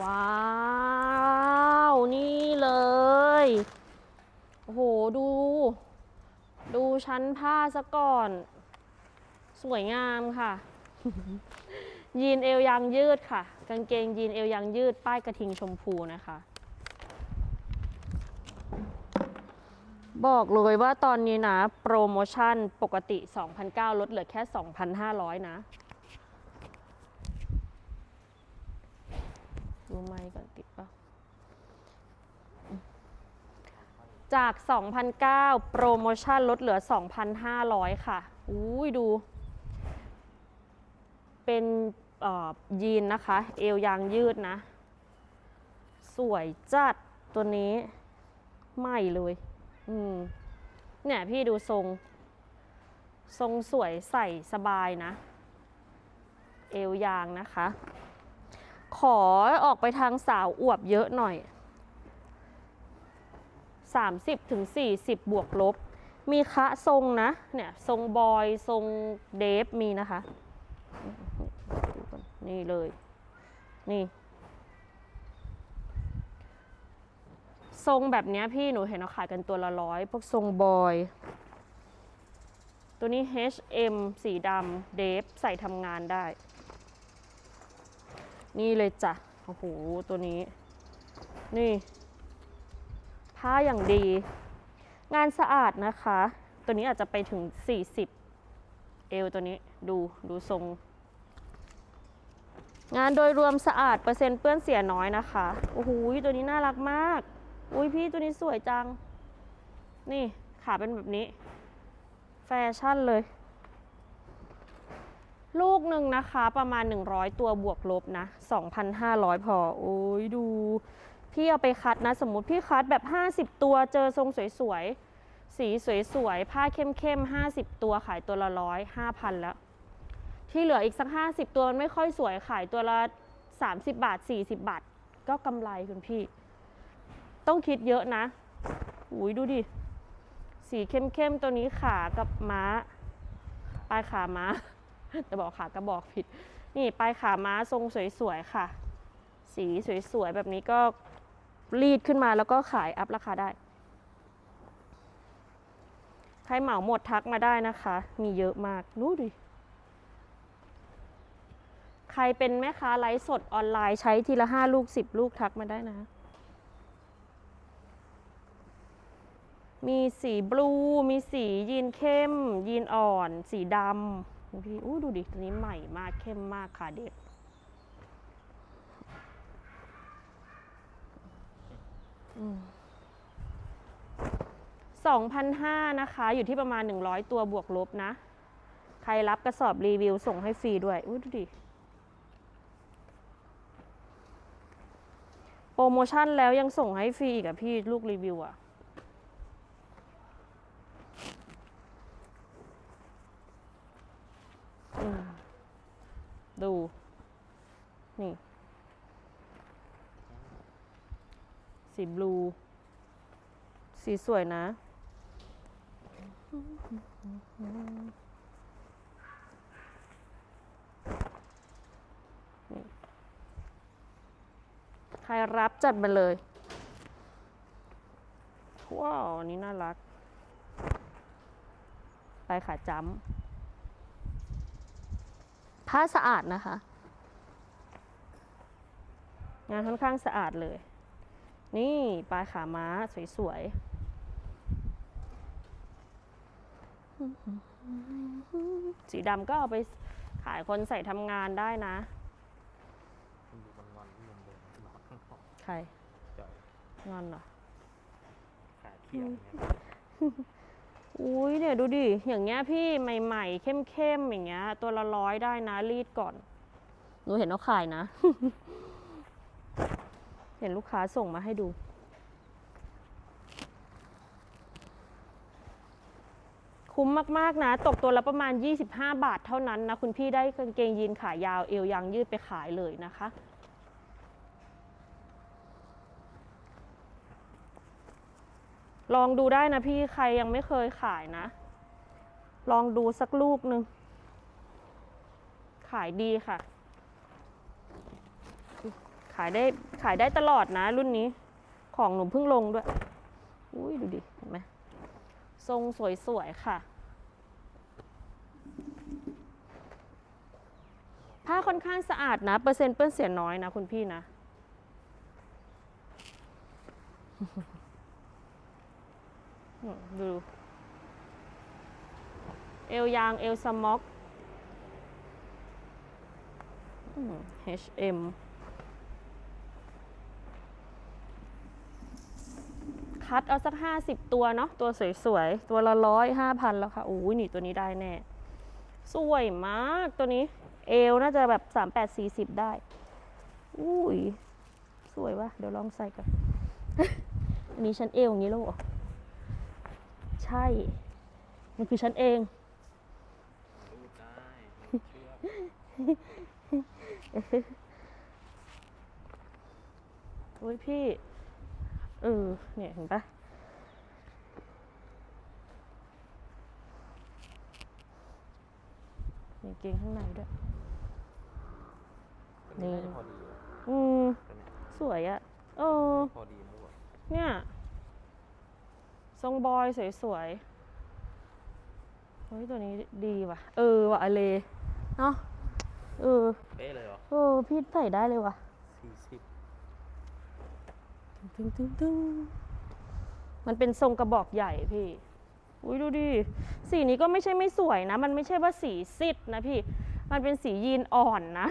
ว้าว นี่เลย โอ้โห ดู ดูชั้นผ้าซะก่อน สวยงามค่ะ ยีนเอวยางยืดค่ะ กางเกงยีนเอวยางยืด ป้ายกระทิงชมพูนะคะ บอกเลยว่าตอนนี้นะ โปรโมชั่นปกติ 2,900ลดเหลือแค่ 2,500 นะ ดูไมค์ก่อนติดปะจาก 2,009 โปรโมชั่นลดเหลือ 2,500 ค่ะ อุ้ยดู เป็นยีนนะคะ เอวยางยืดนะ สวยจัดตัวนี้ใหม่เลย อืม เนี่ยพี่ดูทรง ทรงสวยใส่สบายนะ เอวยางนะคะ ขอออกไปทางสาวอวบเยอะหน่อย 30ถึง40บวกลบ มีคะทรงนะ เนี่ย ทรงบอย ทรงเดฟมีนะคะ นี่เลย นี่ ทรงแบบเนี้ยพี่หนูเห็นเขาขายกันตัวละร้อย พวกทรงบอย ตัวนี้ H&M สีดำเดฟใส่ทำงานได้ นี่เลยจ้ะ โอ้โห ตัวนี้ นี่ ผ้าอย่างดี งานสะอาดนะคะ ตัวนี้อาจจะไปถึง 40 เอวตัวนี้ ดูดูทรง งานโดยรวมสะอาด เปอร์เซ็นต์เปื้อนเสียน้อยนะคะ โอ้โห ตัวนี้น่ารักมาก อุ้ยพี่ตัวนี้สวยจัง นี่ขาเป็นแบบนี้ แฟชั่นเลย ลูกหนึ่งนะคะประมาณ 100 ตัวบวกลบนะ 2,500 พอ โอ้ยดู พี่เอาไปคัดนะ สมมติพี่คัดแบบ 50 ตัวเจอทรงสวยๆ สีสวยๆ ผ้าเข้มๆ 50 ตัวขายตัวละร้อย5,000แล้ว ที่เหลืออีกสัก 50 ตัวมันไม่ค่อยสวยขายตัวละ 30 บาท 40 บาท ก็กำไรคุณพี่ ต้องคิดเยอะนะอุ้ยดูดิ สีเข้มๆ ตัวนี้ขากับม้า ปลายขาม้า จะบอกขากระบอกผิด นี่ปลายขาม้าทรงสวยๆค่ะ สีสวยๆแบบนี้ก็รีดขึ้นมาแล้วก็ขายอัพราคาได้ ใครเหมาหมดทักมาได้นะคะ มีเยอะมากดูดิใครเป็นแม่ค้าไลฟ์สดออนไลน์ใช้ทีละห้าลูกสิบลูกทักมาได้นะ มีสีบลู มีสียีนเข้ม ยีนอ่อน สีดำ พี่อู้ดูดิตัวนี้ใหม่มากเข้มมากค่ะเด็ดสองพันห้านะคะ อยู่ที่ประมาณ 100 ตัวบวกลบนะ ใครรับกระสอบรีวิวส่งให้ฟรีด้วยอู้ดูดิ โปรโมชั่นแล้วยังส่งให้ฟรีอีกอะพี่ลูกรีวิวอะอืมดู นี่ สีบลู สีสวยนะ ใครรับจัดมาเลย ว้าว อันนี้น่ารัก ไปขาจ้ำผ้าสะอาดนะคะงานค่อนข้างสะอาดเลย นี่ปลายขาม้าสวย ๆ สีดำก็เอาไปขายคนใส่ทำงานได้นะคุณดูมันงอนที่มุมเดิมหลอกข้างนอกใคร จ่อยงอนเหรอ ขาเขียวเนี่ยอุ้ยเนี่ยดูดิ อย่างเงี้ยพี่ใหม่ๆ เข้มๆ อย่างเงี้ย ตัวละร้อยได้นะรีดก่อน หนูเห็นเขาขายนะ เห็นลูกค้าส่งมาให้ดู คุ้มมาก ๆ นะ ตกตัวละประมาณ 25 บาทเท่านั้นนะ คุณพี่ได้กางเกงยีนขายาว เอวยางยืดไปขายเลยนะคะลองดูได้นะพี่ใครยังไม่เคยขายนะ ลองดูสักลูกหนึ่ง ขายดีค่ะ ขายได้ขายได้ตลอดนะรุ่นนี้ ของหนูเพิ่งลงด้วย อุ้ยดูดิ เห็นไหมทรงสวยๆค่ะ ผ้าค่อนข้างสะอาดนะ เปอร์เซ็นต์เปื้อนเสียน้อยนะคุณพี่นะ ดู เอวยาง เอวสม็อกอืม H&M คัดเอาสักห้าสิบตัวเนาะตัวสวยๆ ตัวละร้อยห้าพันแล้วค่ะโอ้ยนี่ตัวนี้ได้แน่ สวยมากตัวนี้ เอวน่าจะแบบสามแปดสี่สิบได้อุ้ยสวยวะเดี๋ยวลองใส่กันอันนี้ฉันเอวอย่างนี้แล้วเหรอใช่ มันคือฉันเองรูดได้เชือกอุ้ยพี่ เออ เนี่ยเห็นปะมีเกงข้างในด้วยอันนี้นี่น่าจะพอดีอะอืม ตัวเนี้ยสวยอะเออ พอดีนะวะเนี่ย ทรงบอยสวยๆ เฮ้ย ตัวนี้ดีว่ะ เออว่ะอเลเนาะ เออ เป๊ะเลยเหรอ เออ พี่ใส่ได้เลยว่ะสี่สิบ ตึงตึงตึงมันเป็นทรงกระบอกใหญ่พี่ อุ้ยดูดิ สีนี้ก็ไม่ใช่ไม่สวยนะ มันไม่ใช่ว่าสีซิดนะพี่ มันเป็นสียีนอ่อนนะ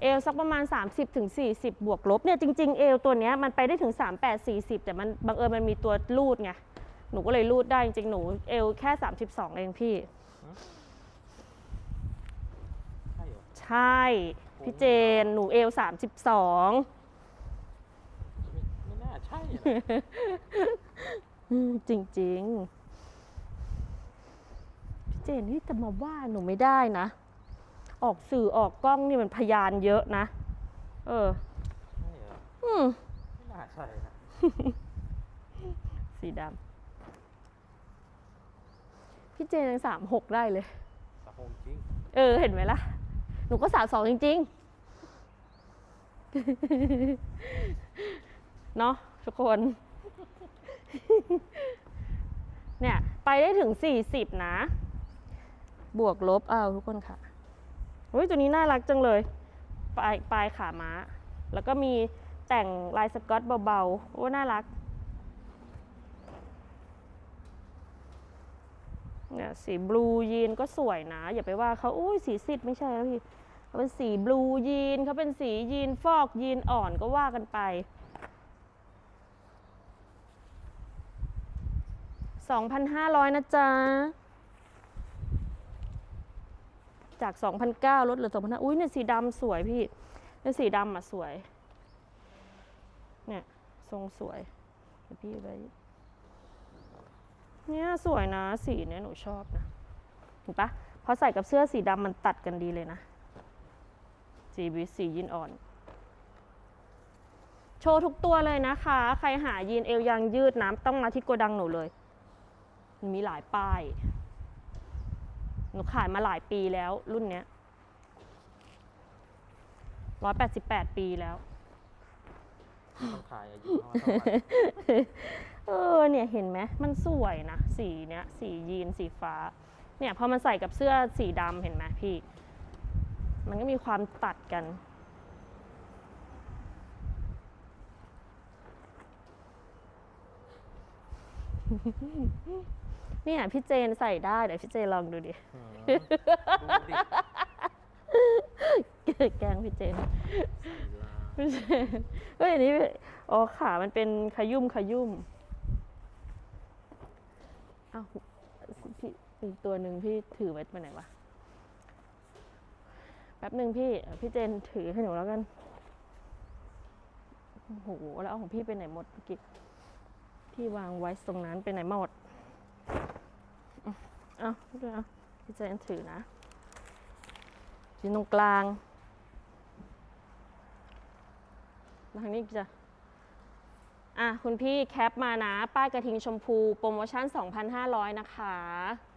เอลสักประมาณ 30ถึง40บวกลบเนี่ยจริง ๆ เอลตัวเนี้ยมันไปได้ถึง 38 40 แต่มันบังเอิญมันมีตัวรูดไง หนูก็เลยรูดได้จริงๆ หนูเอลแค่ 32 เองพี่ ช่เหรอใช่พี่เจน หนูเอล32ไม่ไม่น่าใช่นะอืมจริงๆ พี่เจนนี่จะมาว่าหนูไม่ได้นะ ออกสื่อออกกล้องนี่มันพยานเยอะนะ เออ ใช่เหรออืม ไม่น่าใช่นะสีดำพี่เจนยังสามหกได้เลย สะโพกจริง เออ เห็นไหมล่ะ หนูก็สามสองจริงๆ เนาะทุกคน เนี่ย ไปได้ถึง40นะ บวกลบเอาทุกคนค่ะเฮ้ยตัวนี้น่ารักจังเลย ปลายปลายขาม้า แล้วก็มีแต่งลายสกอตเบาๆ โอ้ น่ารัก เนี่ยสีบลูยีนก็สวยนะ อย่าไปว่าเขาอุ้ยสีซิดไม่ใช่แล้วพี่เขาเป็นสีบลูยีนเขาเป็นสียีนฟอกยีนอ่อนก็ว่ากันไป2,500นะจ๊ะ จาก2,900ลดเหลือ2,500อุ้ยเนี่ยสีดำสวยพี่เนี่ยสีดำอะสวย เนี่ยทรงสวยพี่ไป เนี่ยสวยนะสีเนี่ยหนูชอบนะเห็นปะพอใส่กับเสื้อสีดำมันตัดกันดีเลยนะสีบิสียีนอ่อน โชว์ทุกตัวเลยนะคะ ใครหายีนเอวยางยืดนะต้องมาที่โกดังหนูเลย มีหลายป้าย หนูขายมาหลายปีแล้วรุ่นเนี้ยร้อยแปดสิบแปดปีแล้วต้องขายอายุเท่าไหร่ เออเนี่ยเห็นไหมมันสวยนะสีเนี้ยสียีนสีฟ้า เนี่ยพอมันใส่กับเสื้อสีดำเห็นไหมพี่ มันก็มีความตัดกัน เนี่ยพี่เจนใส่ได้เดี๋ยวพี่เจนลองดูดิอืมดูดิแกล้งพี่เจนสีลาพี่เจนเฮ้ยอันนี้ อ๋อขามันเป็นขยุ่มขยุ่ม อ้าวพี่อีกตัวหนึ่งพี่ถือไว้ไปไหนวะ แป๊บหนึ่งพี่พี่เจนถือให้หนูแล้วกัน โอ้โห แล้วเอาของพี่ไปไหนหมดกี้ที่วางไว้ตรงนั้นไปไหนหมดอะเอาดี๋ยเอาพี่เจนถือนะยืนตรงกลางทางนี้จ้ะ อะคุณพี่แคปมานะ ป้ายกระทิงชมพู โปรโมชั่น 2,500 นะคะ